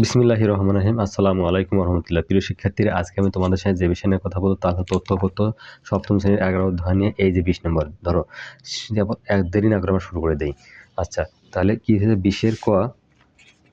বিসমিল্লাহির রহমান রহিম। আসসালামু আলাইকুম রহমতুল্লাহ প্রিয় শিক্ষার্থীরা, আজকে আমি তোমাদের সাথে যে বিষয় নিয়ে কথা বলব, তা হলো তথ্যপত্র সপ্তম শ্রেণির এগারো অধ্যায় নিয়ে এই যে বিশ নম্বর, ধরো এক দেরি না করে আমরা শুরু করে দিই। আচ্ছা তাহলে কী হয়েছে? বিশের ক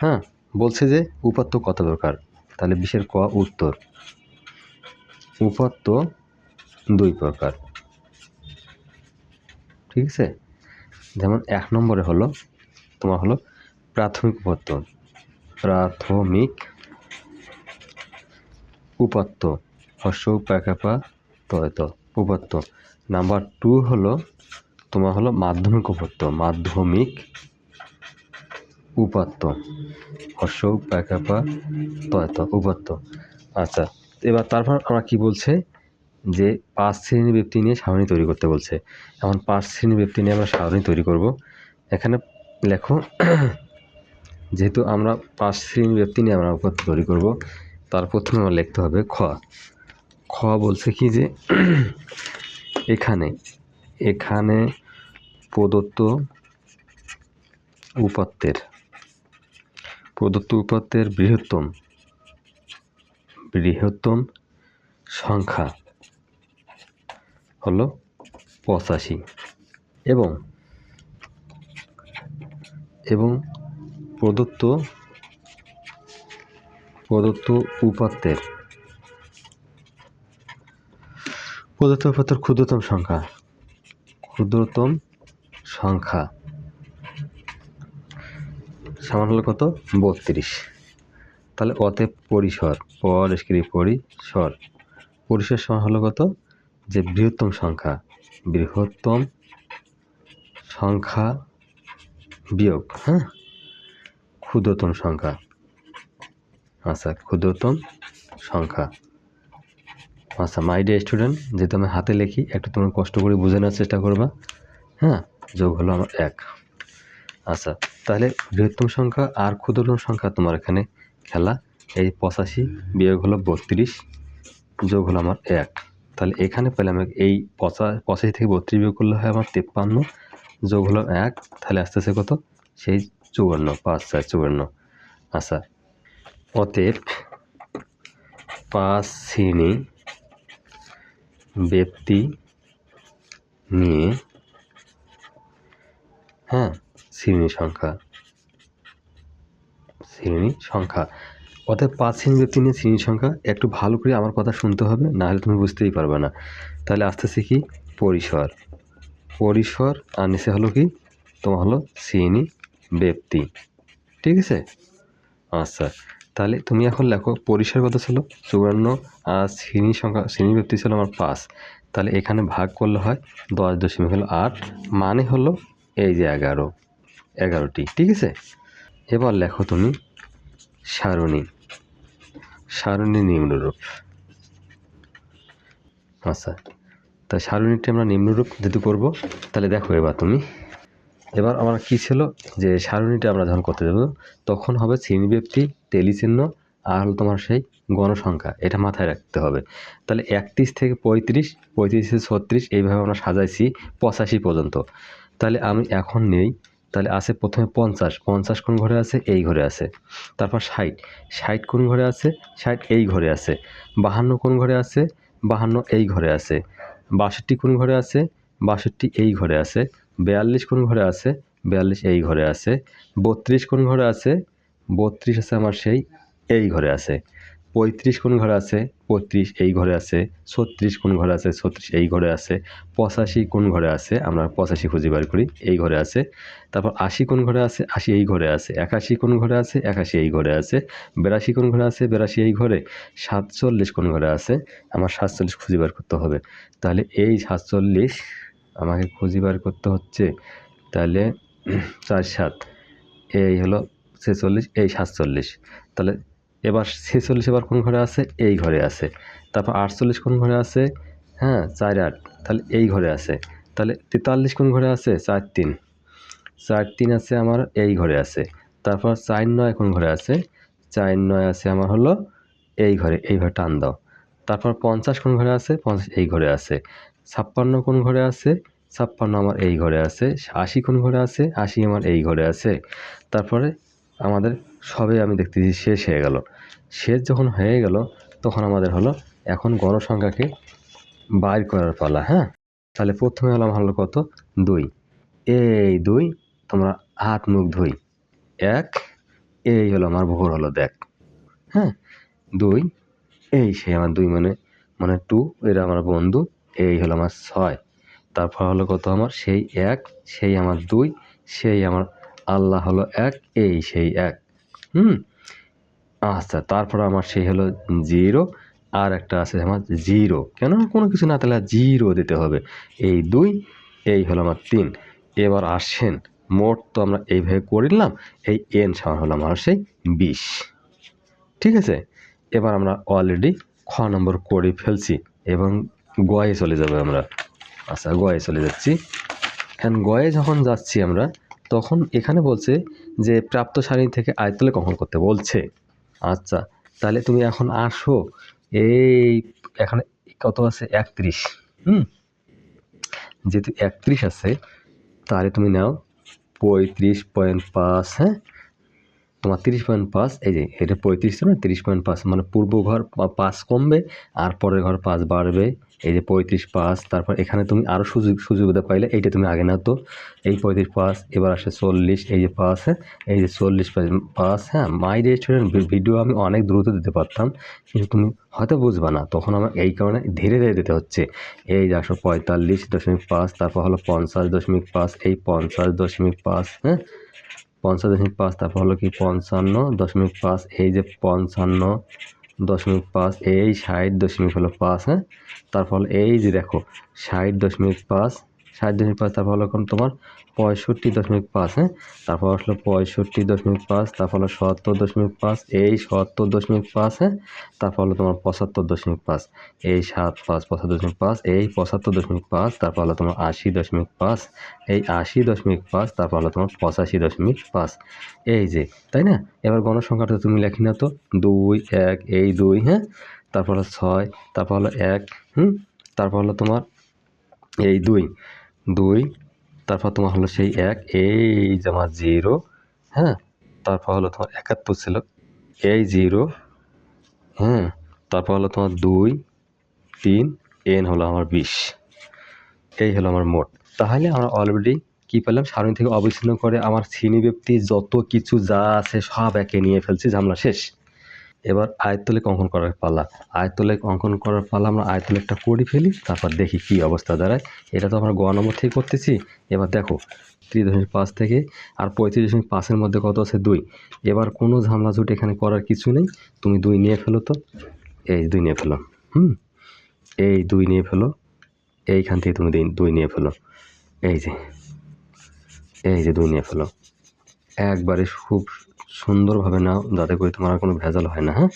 হ্যাঁ বলছে যে উপাত্ত কত দরকার? তাহলে বিশের ক উত্তর। উপাত্ত দুই প্রকার। ঠিক আছে? যেমন এক নম্বরে হলো, তোমার হলো প্রাথমিক উপাত্ত। প্রাথমিক উপাত্ত হর্ষ প্যাকাপা তয়ত উপাত্ত নাম্বার টু হলো, তোমার হলো মাধ্যমিক উপাত্ত মাধ্যমিক উপাত্ত হর্ষ প্যাকাপা তয়ত উপাত্ত। আচ্ছা এবার তারপর আমরা কি বলছে? যে পাঁচ শ্রেণি ব্যক্তি নিয়ে সারণী তৈরি করতে বলছে। এখন পাঁচ শ্রেণি ব্যক্তি নিয়ে আমরা সারণী তৈরি করব। এখানে লেখো যেহেতু আমরা পাঁচ শ্রেণি ব্যক্তি নিয়ে আমরা উপাত্ত তৈরি করব, তার প্রথমে আমার লিখতে হবে খ। খ বলছে কি যে, এখানে এখানে প্রদত্ত উপাত্তের প্রদত্ত উপাত্তের বৃহত্তম বৃহত্তম সংখ্যা হলো পঁচাশি। এবং এবং প্রদত্ত প্রদত্ত উপাত্তের প্রদত্ত উপাত্তের ক্ষুদ্রতম সংখ্যা ক্ষুদ্রতম সংখ্যা সমান হলো কত? বত্রিশ। তাহলে অতএব পরিসর, পর পরিসর পরিসর সমান হলো কত? যে বৃহত্তম সংখ্যা বৃহত্তম সংখ্যা বিয়োগ হ্যাঁ? ক্ষুদ্রতম সংখ্যা। আচ্ছা ক্ষুদ্রতম সংখ্যা। আচ্ছা মাই ডে স্টুডেন্ট যেহেতু আমি হাতে লিখি, একটু তোমরা কষ্ট করে বুঝে নেওয়ার চেষ্টা করবা। হ্যাঁ যোগ হলো আমার এক। আচ্ছা তাহলে বৃহত্তম সংখ্যা আর ক্ষুদ্রতম সংখ্যা তোমার এখানে খেলা। এই পঁচাশি বিয়োগ হলো বত্রিশ, যোগ হলো আমার এক। তাহলে এখানে পেলে আমি এই পঁচা, পঁচাশি থেকে বত্রিশ বিয়োগ করলে হয় আমার তেপ্পান্ন, যোগ হলো এক। তাহলে আস্তে আস্তে কত? সেই চুয়ান্ন, পাঁচ চার চুয়ান্ন। আচ্ছা অতএব পাঁচ শ্রেণি ব্যক্তি নিয়ে হ্যাঁ শ্রেণি সংখ্যা শ্রেণি সংখ্যা। অতএব পাঁচ শ্রেণি ব্যক্তি নিয়ে শ্রেণি সংখ্যা, একটু ভালো করে আমার কথা শুনতে হবে না হলে তুমি বুঝতেই পারবে না। তাহলে আস্তে আস্তে কি? পরিসর। পরিসর আর নিচে হলো কি? তোমার হলো শ্রেণি ব্যক্তি। ঠিক আছে? আচ্ছা তাহলে তুমি এখন লেখো, পরিসর কত ছিল? চুয়ান্ন আর শ্রেণি সংখ্যা, শ্রেণি ব্যক্তি ছিল আমার পাঁচ। তাহলে এখানে ভাগ করলে হয় দশ দশমিক হলো আট মানে হলো এই যে এগারো, এগারোটি। ঠিক আছে? এবার লেখো তুমি সারণী সারণী নিম্নরূপ। আচ্ছা তা সারণীটি আমরা নিম্নরূপ যদি করব, তাহলে দেখো এবার তুমি। এবার আমার কি ছিল? যে সারণীটা আমরা যখন করতে যাব, তখন হবে শ্রেণীব্যক্তি টেলিচিহ্ন আর হলো তোমার সেই গণসংখ্যা, এটা মাথায় রাখতে হবে। তাহলে একত্রিশ থেকে পঁয়ত্রিশ পঁয়ত্রিশ থেকে ছত্রিশ, এইভাবে আমরা সাজাইছি পঁচাশি পর্যন্ত। তাহলে আমি এখন নেই, তাহলে আছে প্রথমে পঞ্চাশ পঞ্চাশ কোন ঘরে আছে? এই ঘরে আছে। তারপর ষাট ষাট কোন ঘরে আছে? ষাট এই ঘরে আছে। বাহান্ন কোন ঘরে আছে? বাহান্ন এই ঘরে আছে। বাষট্টি কোন ঘরে আছে? বাষট্টি এই ঘরে আছে। বিয়াল্লিশ কোন ঘরে আছে? বিয়াল্লিশ এই ঘরে আছে। বত্রিশ কোন ঘরে আছে? বত্রিশ আছে আমার সেই এই ঘরে আছে। পঁয়ত্রিশ কোন ঘরে আছে? পঁয়ত্রিশ এই ঘরে আছে। ছত্রিশ কোন ঘরে আছে? ছত্রিশ এই ঘরে আছে। পঁচাশি কোন ঘরে আছে? আমরা পঁচাশি খুঁজে বার করি, এই ঘরে আছে। তারপর আশি কোন ঘরে আছে? আশি এই ঘরে আছে। একাশি কোন ঘরে আছে? একাশি এই ঘরে আছে। বিরাশি কোন ঘরে আছে? বিরাশি এই ঘরে। সাতচল্লিশ কোন ঘরে আছে? আমার সাতচল্লিশ খুঁজে বার করতে হবে। তাহলে এই সাতচল্লিশ আমাকে খুঁজি বার করতে হচ্ছে, তাহলে চার সাত, এই হলো ছেচল্লিশ, এই সাতচল্লিশ। তাহলে এবার ছেচল্লিশ এবার কোন ঘরে আছে? এই ঘরে আছে। তারপর আটচল্লিশ কোন ঘরে আছে? হ্যাঁ চার আট, তাহলে এই ঘরে আছে। তাহলে তেতাল্লিশ কোন ঘরে আছে? চার তিন। চার তিন আছে আমার এই ঘরে আছে। তারপর চার নয় কোন ঘরে আছে? চার নয় আছে আমার হলো এই ঘরে এই ঘরে টান দাও। তারপর পঞ্চাশ কোন ঘরে আছে? পঞ্চাশ এই ঘরে আছে। ছাপ্পান্ন কোন ঘরে আছে? ছাপ্পান্ন আমার এই ঘরে আছে। আশি কোন ঘরে আছে? আশি আমার এই ঘরে আছে। তারপরে আমাদের সবে আমি দেখতেছি শেষ হয়ে গেল। শেষ যখন হয়ে গেল, তখন আমাদের হলো এখন গণসংখ্যাকে বাইর করার পালা হ্যাঁ? তাহলে প্রথমে হলো আমার হলো কত? দুই। এই দুই, তোমরা হাত মুখ ধুই। এক, এই হলো আমার ভোর হলো, দেখ। হ্যাঁ? দুই, এই সে আমার দুই মানে মানে টু এরা আমার বন্ধু। এই হলো আমার ছয়। তারপর হলো কত আমার? সেই এক, সেই আমার দুই, সেই আমার আল্লাহ হলো এক, এই সেই এক। হুম? আচ্ছা তারপর আমার সেই হলো জিরো, আর একটা আছে আমার জিরো। কেন? কোনো কিছু না তাহলে জিরো দিতে হবে। এই দুই, এই হলো আমার তিন। এবার আসেন, মোট তো আমরা এইভাবে করে নিলাম, এই এন সমান হলো আমার সেই বিশ। ঠিক আছে? এবার আমরা অলরেডি খ নম্বর করে ফেলছি, এবং গয়ে চলে যাবে আমরা। আচ্ছা গোয়ায় চলে যাচ্ছি। এখন গয়ে যখন যাচ্ছি আমরা, তখন এখানে বলছে যে, প্রাপ্ত সারণী থেকে আয়তলে কখন করতে? বলছে। আচ্ছা তাহলে তুমি এখন আসো। এই এখানে কত আছে? একত্রিশ। হুম? যেহেতু একত্রিশ আছে, তাহলে তুমি নাও পঁয়ত্রিশ পয়েন্ট পাঁচ হ্যাঁ? তোমার তিরিশ পয়েন্ট পাঁচ, এই যে এটা পঁয়ত্রিশ না, তিরিশ পয়েন্ট পাঁচ মানে পূর্ব ঘর পা- পাঁচ কমবে, আর পরের ঘর পাঁচ বাড়বে। এই যে পঁয়ত্রিশ পাঁচ, তারপর এখানে তুমি আরও সুযোগ সুযোগতা পাইলে, এইটা তুমি আগে নাও তো। এই পঁয়ত্রিশ পাঁচ, এবার আসে চল্লিশ, এই যে পাঁচ হ্যাঁ? এই যে চল্লিশ পাঁচ হ্যাঁ? মাই রেস্টুরেন্ট ভিডিও আমি অনেক দ্রুত দিতে পারতাম, কিন্তু তুমি হয়তো বুঝবা না, তখন আমার এই কারণে ধীরে ধীরে দিতে হচ্ছে। এই যে আসো পঁয়তাল্লিশ দশমিক পাঁচ, তারপর হলো পঞ্চাশ দশমিক পাঁচ, এই পঞ্চাশ দশমিক পাঁচ হ্যাঁ? পঞ্চাশ দশমিক পাঁচ, তারপর হলো কি পঞ্চান্ন দশমিক পাঁচ, এই যে পঞ্চান্ন দশমিক পাঁচ, এই ষাট দশমিক হলো পাঁচ হ্যাঁ? তারপর এই যে দেখো, ষাট দশমিক পাঁচ ষাট দশমিক পাঁচ তারপর হলো এখন তোমার পঁয়ষট্টি দশমিক পাঁচ হ্যাঁ তারপর আসলো পঁয়ষট্টি দশমিক পাঁচ তারপর হলো সত্তর দশমিক পাঁচ এই সত্তর দশমিক পাঁচ হ্যাঁ তারপর হলো তোমার পঁচাত্তর দশমিক পাঁচ এই সাত পাঁচ পঁচাত্তর দশমিক পাঁচ এই পঁচাত্তর দশমিক পাঁচ তারপর হলো তোমার আশি দশমিক পাঁচ এই আশি দশমিক পাঁচ তারপর হলো তোমার পঁচাশি দশমিক পাঁচ এই যে তাই না এবার গণসংখ্যাটা তুমি লেখি না তো দুই এক এই দুই হ্যাঁ তারপর হলো ছয় তারপর হলো এক হুম তারপর হলো তোমার এই দুই দুই, তারপর তোমার হলো সেই এক, এই যে আমার জিরো হ্যাঁ? তারপর হলো তোমার একাত্তর ছিল, এই জিরো হ্যাঁ? তারপর হলো তোমার দুই, তিন, এন হলো আমার বিশ, এই হলো আমার মোট। তাহলে আমরা অলরেডি কী পেলাম? সারণী থেকে অবিচ্ছিন্ন করে আমার শ্রেণি ব্যক্তি যত কিছু যা আছে সব একে নিয়ে ফেলছি, ঝামলা শেষ। এবার আয়তলেখ অঙ্কন করার পালা। আয়তলেখ অঙ্কন করার পালা আমরা আয়তলেখটা করে ফেলি, তারপর দেখি কী অবস্থা দাঁড়ায়। এটা তো আমরা গ নম্বর থেকে করতেছি। এবার দেখো ত্রিশ দশমিক পাঁচ থেকে আর পঁয়ত্রিশ দশমিক পাঁচের মধ্যে কত আছে? দুই। এবার কোনো ঝামলা ঝুট এখানে করার কিছু নেই। তুমি দুই নিয়ে ফেলো তো। এই দুই নিয়ে ফেলো। হুম? এই দুই নিয়ে ফেলো। এইখান থেকে তুমি দুই নিয়ে ফেলো। এই যে। এই যে দুই নিয়ে ফেলো। একবারে খুব সুন্দরভাবে নাও, যাতে করে তোমার কোনো ভেজাল হয় না হ্যাঁ?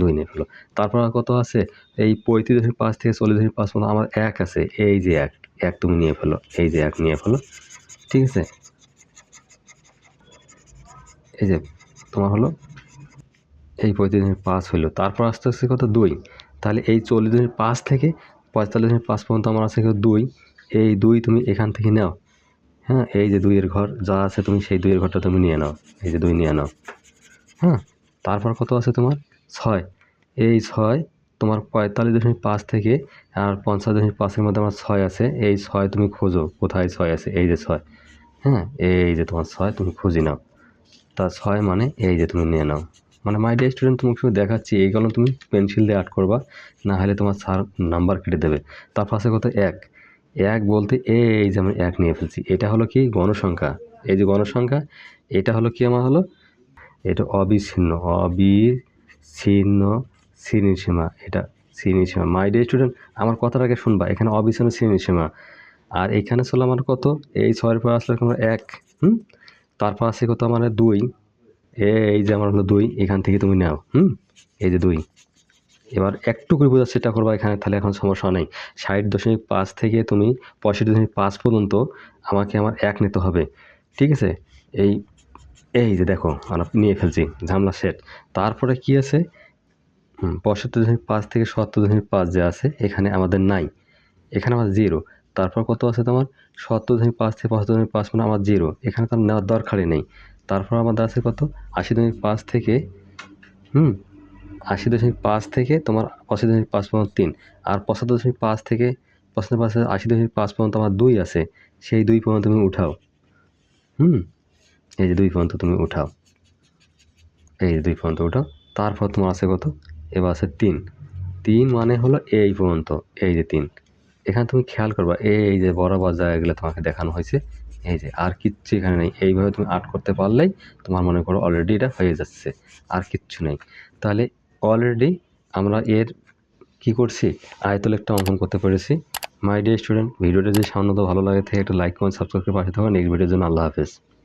দুই নিয়ে ফেলো তারপর আর কত আছে? এই পঁয়ত্রিশ দশমিক পাঁচ থেকে চল্লিশ দশমিক পাঁচ পর্যন্ত আমার এক আছে। এই যে এক এক তুমি নিয়ে ফেলো, এই যে এক নিয়ে ফেলো। ঠিক আছে? এই যে তোমার হলো, এই পঁয়ত্রিশ দশমিক পাঁচ হলো। তারপর আস্তে আস্তে কত? দুই। তাহলে এই চল্লিশ দশমিক পাঁচ থেকে পঁয়তাল্লিশ দশমিক পাঁচ পর্যন্ত আমার আছে দুই। এই দুই তুমি এখান থেকে নাও। হ্যাঁ এই যে দুইয়ের ঘর যা আছে তুমি সেই দুইয়ের ঘরটা তুমি নিয়ে নাও। এই যে দুই নিয়ে নাও। হ্যাঁ তারপর কত আছে তোমার? ছয়। এই ছয় তোমার পঁয়তাল্লিশ দশমিক পাঁচ থেকে আর পঞ্চাশ দশমিক পাঁচের মধ্যে আমার ছয় আছে। এই ছয় তুমি খোঁজো, কোথায় ছয় আছে? এই যে ছয়। হ্যাঁ এই যে তোমার ছয় তুমি খুঁজে নাও। তা ছয় মানে এই যে তুমি নিয়ে নাও। মানে মাই ডিয়ার স্টুডেন্ট তোমাকে শুধু দেখাচ্ছি এইগুলো তুমি পেন্সিল দিয়ে আর্ট করবা, না হলে তোমার স্যার নাম্বার কেটে দেবে। তারপর আছে কত? এক। এক বলতে এই যে আমি এক নিয়ে ফেলছি, এটা হলো কি গণসংখ্যা? এই যে গণসংখ্যা, এটা হলো কি আমার হলো? এটা অবিচ্ছিন্ন অবিচ্ছিন্ন শ্রেণীসীমা, এটা শ্রেণীসীমা। মাই ডিয়ার স্টুডেন্ট আমার কথাটা আগে শুনবা, এখানে অবিচ্ছিন্ন শ্রেণীসীমা। আর এখানে ছিল আমার কত? এই ছয়ের পর আসলে আমার এক, হুম? তারপর আছে কত? আমার দুই। এই যে আমার হলো দুই, এখান থেকে তুমি নাও, হুম? এই যে দুই। এবার একটু করে বোঝার চেষ্টা করবা এখানে, তাহলে এখন সমস্যা নেই। ষাট দশমিক পাঁচ থেকে তুমি পঁয়ষট্টি দশমিক পাঁচ পর্যন্ত আমাকে আমার এক নিতে হবে। ঠিক আছে? এই এই যে দেখো আমরা নিয়ে ফেলছি, ঝামলা সেট তারপরে কি আছে? পঁয়ষট্টি দশমিক পাঁচ থেকে সত্তর দশমিক পাঁচ যে আছে, এখানে আমাদের নাই। এখানে আমার জিরো তারপর কত আছে তোমার? সত্তর দশমিক পাঁচ থেকে পঁচাত্তর দশমিক পাঁচ মানে আমার জিরো এখানে তো নেওয়ার দরকারই নেই। তারপর আমাদের আছে কত? আশি দশমিক পাঁচ থেকে, হুম আশি দশমিক পাঁচ থেকে তোমার পঁচাশি দশমিক পাঁচ পর্যন্ত তিন। আর পঁচাত্তর দশমিক পাঁচ থেকে পঁচাত্তর পাঁচ আশি দশমিক পাঁচ পর্যন্ত আমার দুই আছে। সেই দুই পর্যন্ত তুমি উঠাও। হুম? এই যে দুই পর্যন্ত তুমি উঠাও। এই দুই পর্যন্ত উঠাও। তারপর তোমার আছে কত? এবার আছে তিন। তিন মানে হলো এই পর্যন্ত, এই যে তিন। এখানে তুমি খেয়াল করবা, এই যে বরাবর জায়গাগুলো তোমাকে দেখানো হয়েছে, এই যে আর কিচ্ছু এখানে নেই। এইভাবে তুমি আর্ট করতে পারলেই তোমার মনে করো অলরেডি এটা হয়ে যাচ্ছে। আর কিচ্ছু নেই। তাহলে অলরেডি আমরা এর কি করছি? আয়তল একটা অঙ্কন করতে পেরেছি। মাই ডিয়ার স্টুডেন্ট ভিডিওটা যদি সামনে তো ভালো লাগে থাকে, একটা লাইক কমেন্ট সাবস্ক্রাইব করে পাশে থাকুন নেক্সট ভিডিওর জন্য আল্লাহ হাফেজ।